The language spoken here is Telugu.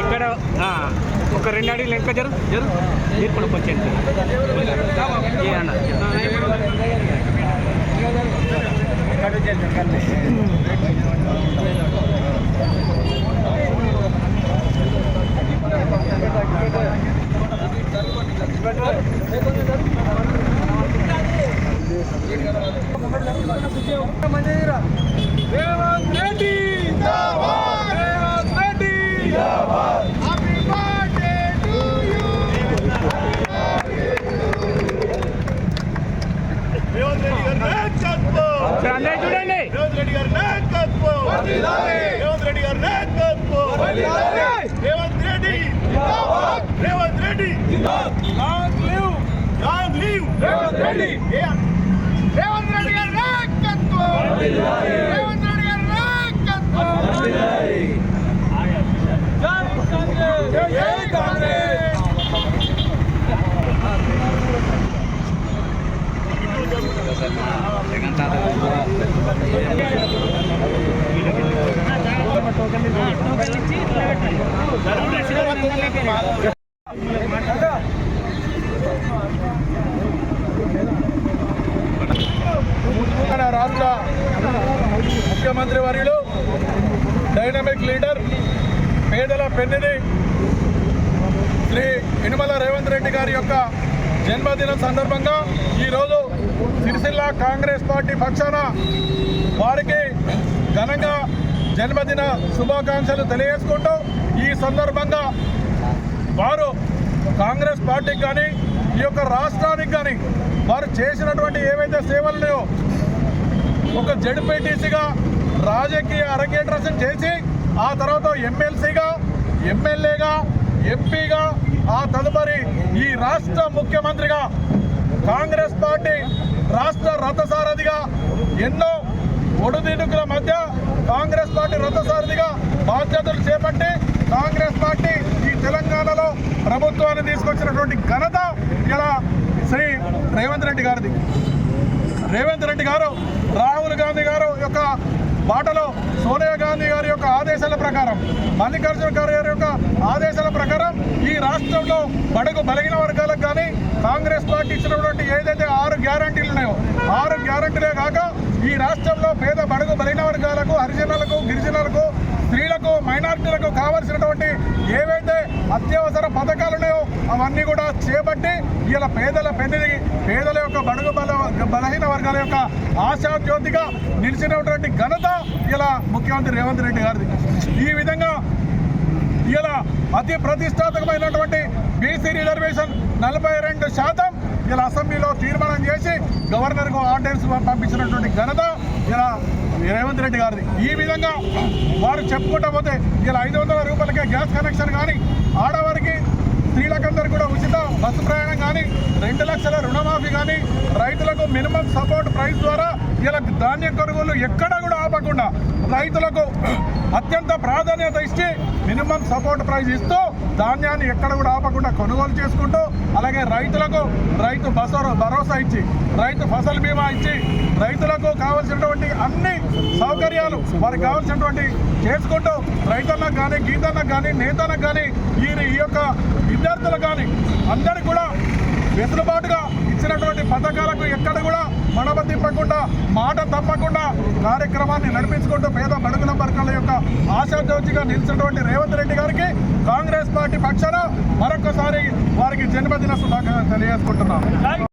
ఇక్కడ ఒక రెండు అడిగి లెక్క జరు జరు ఇప్పుడు కొంచెం అన్న Carlos y el. Revanth Reddy గారి నాయకత్వం! అందరూ చూడండి. రేవంత్ రెడ్డి గారి నాయకత్వం! రేవంత్ రెడ్డి గారి నాయకత్వం! Revanth Reddy! Revanth Reddy! Long live! Long live! Revanth Reddy Revanth Reddy గారి నాయకత్వం రేవంత్ రెడ్డి గారి నాయకత్వం జై జై కాంగ్రెస్ తెలంగాణ రాష్ట్ర ముఖ్యమంత్రి వర్యులు డైనమిక్ లీడర్ పేదల పెన్నిది శ్రీ ఇనుమల రేవంత్ రెడ్డి గారి యొక్క జన్మదినం సందర్భంగా ఈరోజు సిరిసిల్ల కాంగ్రెస్ పార్టీ పక్షాన వారికి ఘనంగా జన్మదిన శుభాకాంక్షలు తెలియజేసుకుంటూ ఈ సందర్భంగా వారు కాంగ్రెస్ పార్టీకి కానీ ఈ యొక్క రాష్ట్రానికి కానీ వారు చేసినటువంటి ఏవైతే సేవలు ఉన్నాయో ఒక జడ్పీటీసీగా రాజకీయ అరంగేట్రసం చేసి ఆ తర్వాత ఎమ్మెల్సీగా ఎమ్మెల్యేగా ఎంపీగా ఆ తదుపరి ఈ రాష్ట్ర ముఖ్యమంత్రిగా కాంగ్రెస్ పార్టీ రాష్ట్ర రథసారథిగా ఎన్నో ఒడుదిడుకుల మధ్య కాంగ్రెస్ పార్టీ రథసారథిగా బాధ్యతలు చేపట్టి కాంగ్రెస్ పార్టీ ఈ తెలంగాణలో ప్రభుత్వాన్ని తీసుకొచ్చినటువంటి ఘనత ఇలా శ్రీ రేవంత్ రెడ్డి గారిది. రేవంత్ రెడ్డి గారు రాహుల్ గాంధీ గారు యొక్క బాటలో సోనియా గాంధీ గారి యొక్క ఆదేశాల ప్రకారం మల్లికార్జున ఖర్గే గారి యొక్క ఆదేశాల ప్రకారం ఈ రాష్ట్రంలో బడుగు బలిగిన వర్గాలకు కానీ కాంగ్రెస్ పార్టీ ఇచ్చినటువంటి ఏదైతే ఆరు గ్యారంటీలు ఉన్నాయో ఆరు గ్యారంటీలే కాక ఈ రాష్ట్రంలో పేద బడుగు బలిగిన వర్గాలకు హరిజనులకు గిరిజనులకు కావలసినటువంటి ఏవైతే అత్యవసర పథకాలు ఉన్నాయో అవన్నీ కూడా చేపట్టి ఇలా పేదల పెద్దది పేదల యొక్క బడుగు బల బలహీన వర్గాల యొక్క ఆశాజ్యోతిగా నిలిచినటువంటి ఘనత ఇలా ముఖ్యమంత్రి రేవంత్ రెడ్డి గారిది. ఈ విధంగా ఇలా అతి ప్రతిష్టాత్మకమైనటువంటి బీసీ రిజర్వేషన్ నలభై రెండు శాతం ఇలా అసెంబ్లీలో తీర్మానం చేసి గవర్నర్కు ఆర్డినెన్స్ పంపించినటువంటి ఘనత ఇలా రేవంత్ రెడ్డి గారిది. ఈ విధంగా వారు చెప్పుకుంటా పోతే ఇలా ఐదు వందల రూపాయలకే గ్యాస్ కనెక్షన్ కానీ రెండు లక్షల రుణమాఫీ కానీ రైతులకు మినిమం సపోర్ట్ ప్రైస్ ద్వారా ఇలా ధాన్యం కొనుగోలు ఎక్కడ కూడా ఆపకుండా రైతులకు అత్యంత ప్రాధాన్యత ఇచ్చి మినిమం సపోర్ట్ ప్రైస్ ఇస్తూ ధాన్యాన్ని ఎక్కడ కూడా ఆపకుండా కొనుగోలు చేసుకుంటూ అలాగే రైతులకు రైతు బస భరోసా ఇచ్చి రైతు ఫసల్ బీమా ఇచ్చి రైతులకు కావాల్సినటువంటి అన్ని సౌకర్యాలు వారికి కావాల్సినటువంటి చేసుకుంటూ రైతన్నకు కానీ గీతన్నకు కానీ నేతన్నకు కానీ ఈ యొక్క విద్యార్థులకు కానీ అందరికి కూడా వెసులుబాటుగా ఇచ్చినటువంటి పథకాలకు ఎక్కడ కూడా మడమ తిప్పకుండా మాట తప్పకుండా కార్యక్రమాన్ని నడిపించుకుంటూ పేద బడుగుల వర్గాల యొక్క ఆశాజ్యోతిగా నిలిచినటువంటి రేవంత్ రెడ్డి గారికి కాంగ్రెస్ పార్టీ పక్షాన మరొకసారి వారికి జన్మదిన శుభాకాంక్షలు తెలియజేసుకుంటున్నాను.